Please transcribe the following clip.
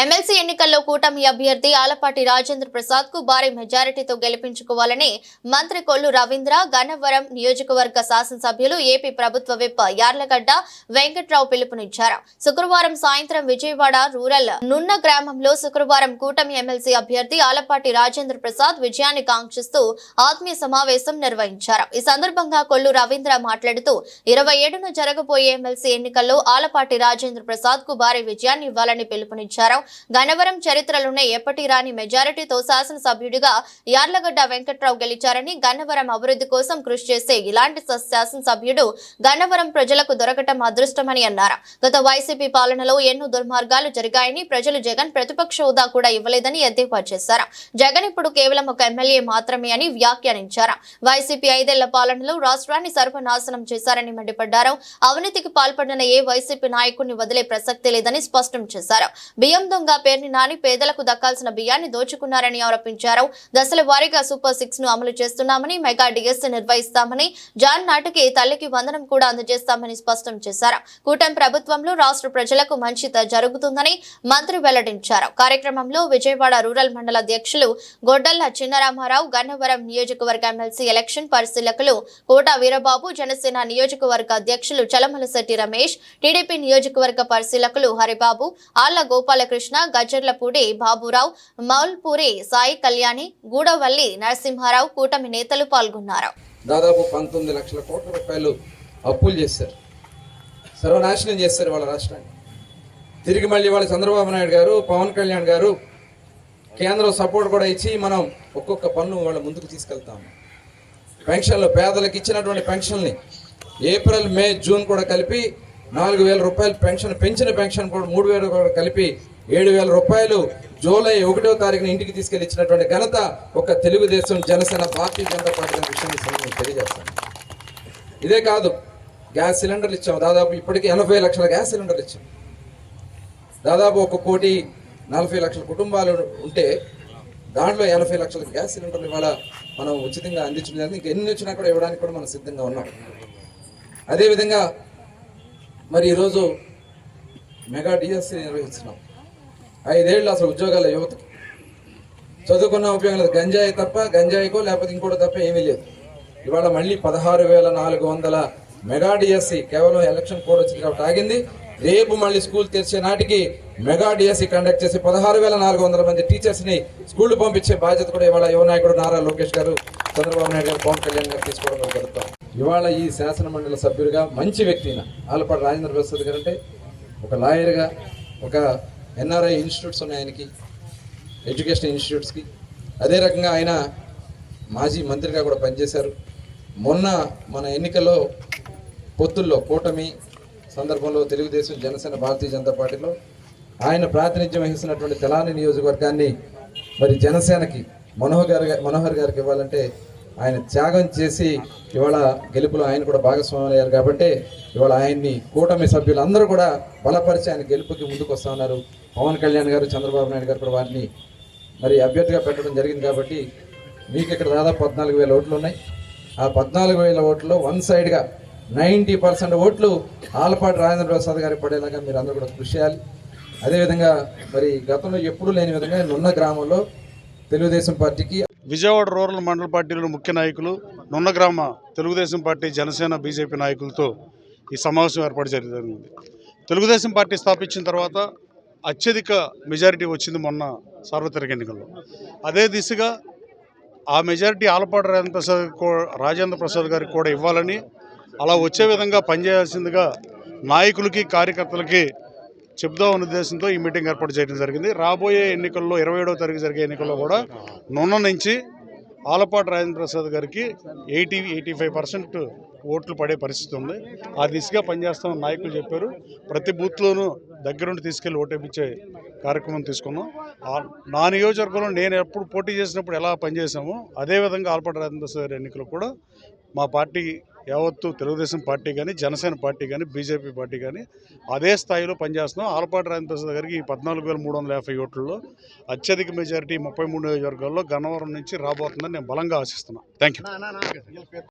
MLC ఎన్నికల్లో కూటమి అభ్యర్థి ఆలపాటి రాజేంద్ర ప్రసాద్కు భారీ మెజారిటీతో గెలిపించుకోవాలని మంత్రి కొల్లు రవీంద్ర గన్నవరం నియోజకవర్గ శాసనసభ్యులు ఏపీ ప్రభుత్వ విప్ యార్లగడ్డ వెంకట్రావు పిలుపునిచ్చారు. శుక్రవారం సాయంత్రం విజయవాడ రూరల్ నున్న గ్రామంలో శుక్రవారం కూటమి ఎమ్మెల్సీ అభ్యర్థి ఆలపాటి రాజేంద్ర ప్రసాద్ విజయాన్ని కాంక్షిస్తూ ఆత్మీయ సమావేశం నిర్వహించారు. ఈ సందర్భంగా కొల్లు రవీంద్ర మాట్లాడుతూ ఇరవై ఏడున జరగబోయే ఎమ్మెల్సీ ఎన్నికల్లో ఆలపాటి రాజేంద్ర ప్రసాద్కు భారీ విజయాన్ని ఇవ్వాలని పిలుపునిచ్చారు. గన్నవరం చరిత్రలోనే ఎప్పటి రాని మెజారిటీతో శాసనసభ్యుడిగా యార్లగడ్డ వెంకట్రావు గెలిచారని గన్నవరం అభివృద్ధి కోసం కృషి చేసే ఇలాంటి శాసనసభ్యుడు గన్నవరం ప్రజలకు దొరకటం అదృష్టమని అన్నారు. గత వైసీపీ పాలనలో ఎన్నో దుర్మార్గాలు జరిగాయని ప్రజలు జగన్ ప్రతిపక్ష హోదా కూడా ఇవ్వలేదని ఎద్దేవా చేశారు. జగన్ ఇప్పుడు కేవలం ఒక ఎమ్మెల్యే మాత్రమే అని వ్యాఖ్యానించారు. వైసీపీ ఐదేళ్ళ పాలనలో రాష్ట్రాన్ని సర్వనాశనం చేశారని మండిపడ్డారు. అవినీతికి పాల్పడిన ఏ వైసీపీ నాయకుడిని వదిలే ప్రసక్తి లేదని స్పష్టం చేశారు. బియ్యంతో దొంగ పేరుని నాని పేదలకు దక్కాల్సిన బియ్యాన్ని దోచుకున్నారని ఆరోపించారు. దశల వారీగా సూపర్ సిక్స్ను అమలు చేస్తున్నామని మెగా డిఎస్ నిర్వహిస్తామని జాన్ నాటికి తల్లికి వందనం కూడా అందజేస్తామని స్పష్టం చేశారు. కూటమి ప్రభుత్వంలో రాష్ట్ర ప్రజలకు మంచి జరుగుతుందని మంత్రి వెల్లడించారు. కార్యక్రమంలో విజయవాడ రూరల్ మండల అధ్యక్షులు గొడ్డల్ల చిన్నరామారావు గన్నవరం నియోజకవర్గ ఎమ్మెల్సీ ఎలక్షన్ పరిశీలకులు కోట వీరబాబు జనసేన నియోజకవర్గ అధ్యక్షులు చలమలశెట్టి రమేష్ టీడీపీ నియోజకవర్గ పరిశీలకులు హరిబాబు ఆళ్ళ గోపాలకృష్ణ గజ్జర్లపూడి బాబురావు మౌల్పూరి సాయి కళ్యాణి గూడవల్లి నరసింహారావు కూటమి నేతలు పాల్గొన్నారు. దాదాపు పంతొమ్మిది లక్షల కోట్ల రూపాయలు అప్పులు చేశారు. సర్వనాశనం చేశారు వాళ్ళ రాష్ట్రాన్ని. తిరిగి మళ్ళీ వాళ్ళ చంద్రబాబు నాయుడు గారు పవన్ కళ్యాణ్ గారు కేంద్రం సపోర్ట్ కూడా ఇచ్చి మనం ఒక్కొక్క పన్ను వాళ్ళ ముందుకు తీసుకెళ్తాము. పెన్షన్లు పేదలకు ఇచ్చినటువంటి పెన్షన్ని ఏప్రిల్ మే జూన్ కూడా కలిపి నాలుగు వేల రూపాయలు పెన్షన్ పెంచిన పెన్షన్ కూడా మూడు వేలు కూడా కలిపి ఏడు వేల రూపాయలు జూలై ఒకటో తారీఖున ఇంటికి తీసుకెళ్ళి ఇచ్చినటువంటి ఘనత ఒక తెలుగుదేశం జనసేన పార్టీ జనతా పార్టీ విషయాన్ని తెలియజేస్తాను. ఇదే కాదు గ్యాస్ సిలిండర్లు ఇచ్చాం దాదాపు ఇప్పటికి ఎనభై లక్షల గ్యాస్ సిలిండర్లు ఇచ్చాం. దాదాపు ఒక కోటి నలభై లక్షల కుటుంబాలు ఉంటే దాంట్లో ఎనభై లక్షల గ్యాస్ సిలిండర్లు ఇవాళ మనం ఉచితంగా అందించడం జరిగింది. ఇంకా ఎన్ని వచ్చినా కూడా ఇవ్వడానికి కూడా మనం సిద్ధంగా ఉన్నాం. అదేవిధంగా మరి ఈరోజు మెగా డిఎస్సీ నిర్వహిస్తున్నాం. ఐదేళ్ళు అసలు ఉద్యోగాల యువతకి. చదువుకున్న ఉపయోగం లేదు. గంజాయి తప్ప గంజాయికో లేకపోతే ఇంకోటి తప్ప ఏమీ లేదు. ఇవాళ మళ్ళీ పదహారు వేల నాలుగు వందల మెగా డిఎస్సి కేవలం ఎలక్షన్ కోడ్ వచ్చింది కాబట్టి ఆగింది. రేపు మళ్ళీ స్కూల్ తెరిచే నాటికి మెగా డిఎస్సి కండక్ట్ చేసి పదహారు వేల నాలుగు వందల మంది టీచర్స్ని స్కూల్ పంపించే బాధ్యత కూడా ఇవాళ యువ నాయకుడు నారా లోకేష్ గారు చంద్రబాబు నాయుడు గారు పవన్ కళ్యాణ్ గారు తీసుకోవడం జరుగుతాం. ఇవాళ ఈ శాసన మండలి సభ్యుడిగా మంచి వ్యక్తిన ఆలపాటి రాజేంద్ర ప్రసాద్ గారు అంటే ఒక లాయర్గా ఒక ఎన్ఆర్ఐ ఇన్స్టిట్యూట్స్ ఉన్నాయి ఆయనకి ఎడ్యుకేషన్ ఇన్స్టిట్యూట్స్కి. అదే రకంగా ఆయన మాజీ మంత్రిగా కూడా పనిచేశారు. మొన్న మన ఎన్నికల్లో పొత్తుల్లో కూటమి సందర్భంలో తెలుగుదేశం జనసేన భారతీయ జనతా పార్టీలో ఆయన ప్రాతినిధ్యం వహిస్తున్నటువంటి తెలాని నియోజకవర్గాన్ని మరి జనసేనకి మనోహర్ గారి మనోహర్ గారికి ఇవ్వాలంటే ఆయన త్యాగం చేసి ఇవాళ గెలుపులో ఆయన కూడా భాగస్వామి అయ్యారు కాబట్టి ఇవాళ ఆయన్ని కూటమి సభ్యులందరూ కూడా బలపరిచి ఆయన గెలుపుకి ముందుకు వస్తూ ఉన్నారు. పవన్ కళ్యాణ్ గారు చంద్రబాబు నాయుడు గారు కూడా వారిని మరి అభ్యర్థిగా పెట్టడం జరిగింది కాబట్టి మీకు ఇక్కడ దాదాపు పద్నాలుగు వేల ఓట్లు ఉన్నాయి. ఆ పద్నాలుగు వేల ఓట్లలో వన్ సైడ్గా నైంటీ పర్సెంట్ ఓట్లు ఆలపాటి రాజేంద్ర ప్రసాద్ గారికి పడేలాగా మీరు అందరూ కూడా కృషి చేయాలి. అదేవిధంగా మరి గతంలో ఎప్పుడూ లేని విధంగా ఉన్న గ్రామంలో తెలుగుదేశం పార్టీకి విజయవాడ రూరల్ మండల పార్టీలోని ముఖ్య నాయకులు నున్న గ్రామ తెలుగుదేశం పార్టీ జనసేన బీజేపీ నాయకులతో ఈ సమావేశం ఏర్పాటు జరిగింది. తెలుగుదేశం పార్టీ స్థాపించిన తర్వాత అత్యధిక మెజారిటీ వచ్చింది మొన్న సార్వత్రిక ఎన్నికల్లో. అదే దిశగా ఆ మెజారిటీ ఆలపాటి రాజేంద్ర ప్రసాద్ రాజేంద్ర ప్రసాద్ గారికి కూడా ఇవ్వాలని అలా వచ్చే విధంగా పనిచేయాల్సిందిగా నాయకులకి కార్యకర్తలకి చెప్దామన్న ఉద్దేశంతో ఈ మీటింగ్ ఏర్పాటు చేయడం జరిగింది. రాబోయే ఎన్నికల్లో ఇరవై ఏడవ తారీఖు జరిగే ఎన్నికల్లో కూడా నున్న నుంచి ఆలపాటి రాజేంద్ర ప్రసాద్ గారికి ఎయిటీ ఎయిటీ ఫైవ్ పర్సెంట్ ఓట్లు పడే పరిస్థితి ఉంది. ఆ దిశగా పనిచేస్తామని నాయకులు చెప్పారు. ప్రతి బూత్లోనూ దగ్గరుండి తీసుకెళ్ళి ఓటేపించే కార్యక్రమం తీసుకున్నాం. నా నియోజకవర్గంలో నేను ఎప్పుడు పోటీ చేసినప్పుడు ఎలా పనిచేసామో అదేవిధంగా ఆలపాటి రాజేంద్ర ప్రసాద్ గారి ఎన్నికలు కూడా మా పార్టీ యావత్తు తెలుగుదేశం పార్టీ కానీ జనసేన పార్టీ కానీ బీజేపీ పార్టీ కానీ అదే స్థాయిలో పనిచేస్తున్నాం ఆలపాటి రాజేంద్ర ప్రసాద్ గారికి ఈ పద్నాలుగు వేల మూడు వందల యాభై ఓట్లలో అత్యధిక మెజారిటీ ముప్పై మూడు నియోజకవర్గాల్లో గన్నవరం నుంచి రాబోతుందని నేను బలంగా ఆశిస్తున్నాను థ్యాంక్ యూ